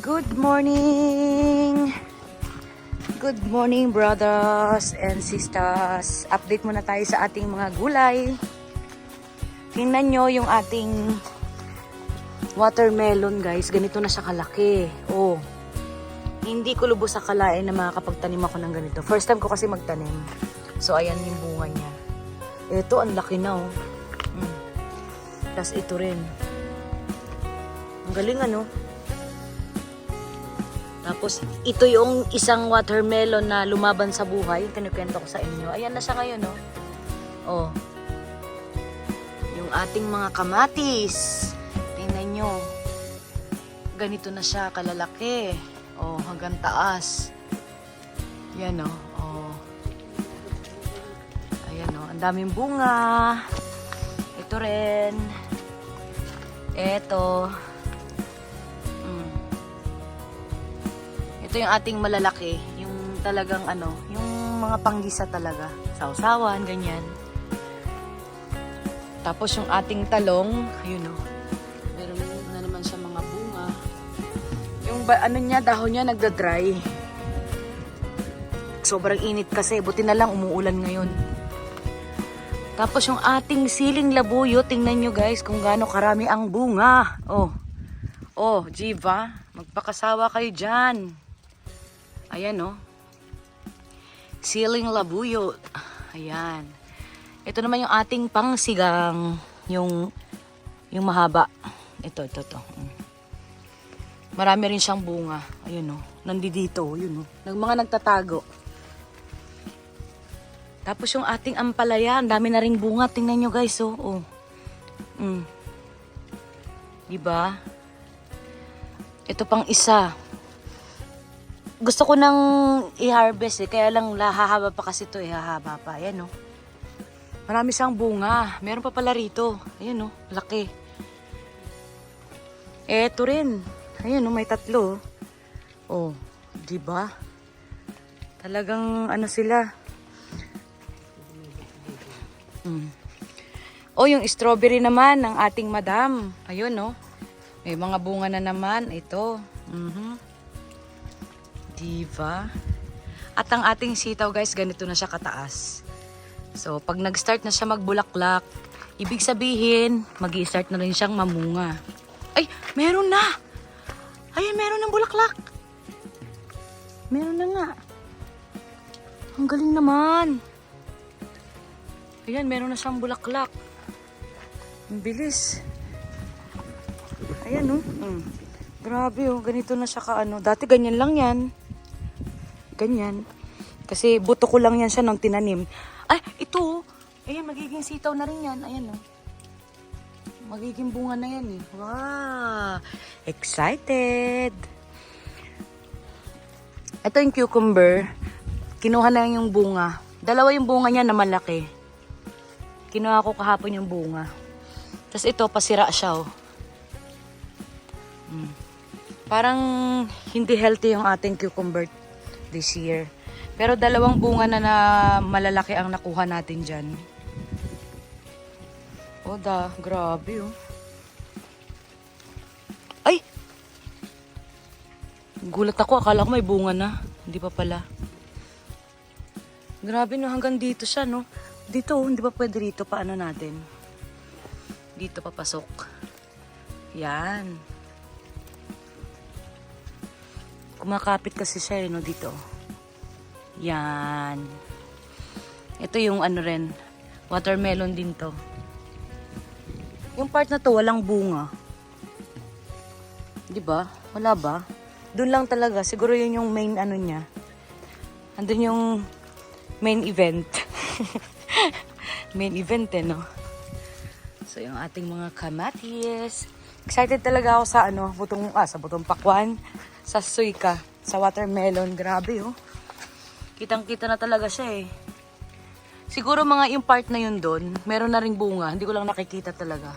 Good morning! Good morning brothers and sisters. Update muna tayo sa ating mga gulay. Tingnan nyo yung ating watermelon guys. Ganito na siya kalaki. Oh. Hindi ko lubos akalain na makakapagtanim ako ng ganito. First time ko kasi magtanim. So ayan yung bunga niya. Ito ang laki na oh. Mm. Tapos ito rin. Ang galing ano. Tapos, ito yung isang watermelon na lumaban sa buhay. Yung kinukwento ko sa inyo. Ayan na siya ngayon, no? Oh. Yung ating mga kamatis. Tingnan nyo. Ganito na siya, kalalaki. Oh, hanggang taas. Yan, oh. oh. Ayan, oh. Ang daming bunga. Ito rin. Ito. Mm. Ito yung ating malalaki. Yung talagang ano, yung mga panggisa talaga. Sausawan, ganyan. Tapos yung ating talong, ayun o. Meron na naman siya mga bunga. Yung ba, ano niya, dahon niya nagda-dry. Sobrang init kasi, buti na lang umuulan ngayon. Tapos yung ating siling labuyo, tingnan nyo guys kung gaano karami ang bunga. Oh, oh, Jiva, magpakasawa kayo dyan. Ayan oh. Siling labuyo. Ayan. Ito naman yung ating pangsigang. Yung, yung mahaba. Ito, ito, ito. Mm. Marami rin siyang bunga. Ayun oh. Nandito, yun oh. Nang mga nagtatago. Tapos yung ating ampalaya, ang dami na ring bunga. Tingnan nyo guys, oh. oh. Mm. Diba? Ito pang isa. Gusto ko nang i-harvest eh. Kaya lang lahahaba pa kasi ito eh. Hahaba pa. Ayan oh. Marami siyang bunga. Meron pa pala rito. Ayan oh. Laki. Eto rin. Ayan oh. May tatlo. Oh. Diba? Talagang ano sila. Mm. Oh, yung strawberry naman ng ating madam. Ayun, no? May mga bunga na naman. Ito. Mhm. Diva. At ang ating sitaw, guys, ganito na siya kataas. So, pag nag-start na siya magbulaklak, ibig sabihin, mag start na rin siyang mamunga. Ay, meron na! Ay, meron ng bulaklak! Meron na nga. Ang galing naman. Ayan, meron na siyang bulaklak. Ang bilis. Ayan, oh. Mm. Grabe, oh. Ganito na siya kaano. Dati ganyan lang yan. Ganyan. Kasi buto ko lang yan siya nung tinanim. Ay, ito, oh. Ayan, magiging sitaw na rin yan. Ayan, oh. Magiging bunga na yan, eh. Wow! Excited! Ito yung cucumber. Kinuha na yung bunga. Dalawa yung bunga niya na malaki. Kinuha ko kahapon yung bunga. Tapos ito, pasira siya, oh. Mm. Parang hindi healthy yung ating cucumber this year. Pero dalawang bunga na na malalaki ang nakuha natin dyan. O da, grabe oh. Ay! Gulat ako, akala ko may bunga na. Hindi pa pala. Grabe no, hanggang dito siya no. Dito, oh, hindi pa pwede rito. Paano natin? Dito papasok. Yan. Kumakapit kasi siya eh, no, dito. Yan. Ito yung ano rin, watermelon din to. Yung part na to, walang bunga. Di ba? Wala ba? Doon lang talaga. Siguro yun yung main ano niya. Andun yung main event. main event eh, no? So, yung ating mga kamatis. Excited talaga ako sa ano, butong, ah, sa butong pakwan, sa suika, sa watermelon. Grabe, oh. Kitang-kita na talaga siya, eh. Siguro mga yung part na yun doon, meron na ring bunga. Hindi ko lang nakikita talaga.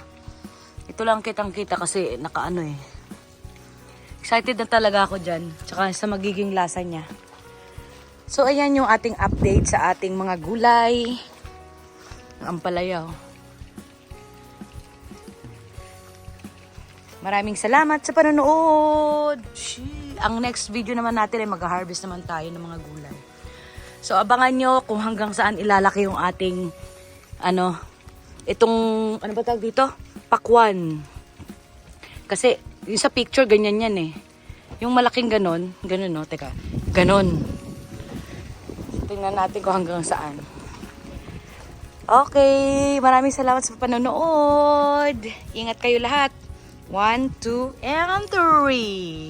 Ito lang kitang-kita kasi nakaano eh. Excited na talaga ako dyan. Tsaka sa magiging lasa niya. So, ayan yung ating update sa ating mga gulay. Ang ampalaya, oh. Maraming salamat sa panonood. Shee. Ang next video naman natin ay mag-harvest naman tayo ng mga gulay. So abangan nyo kung hanggang saan ilalaki yung ating ano, itong, ano ba tawag dito? Pakwan. Kasi, yung sa picture, ganyan yan eh. Yung malaking ganon, ganon no, teka, ganon. Tingnan natin kung hanggang saan. Okay, maraming salamat sa panonood. Ingat kayo lahat. One, two, and three.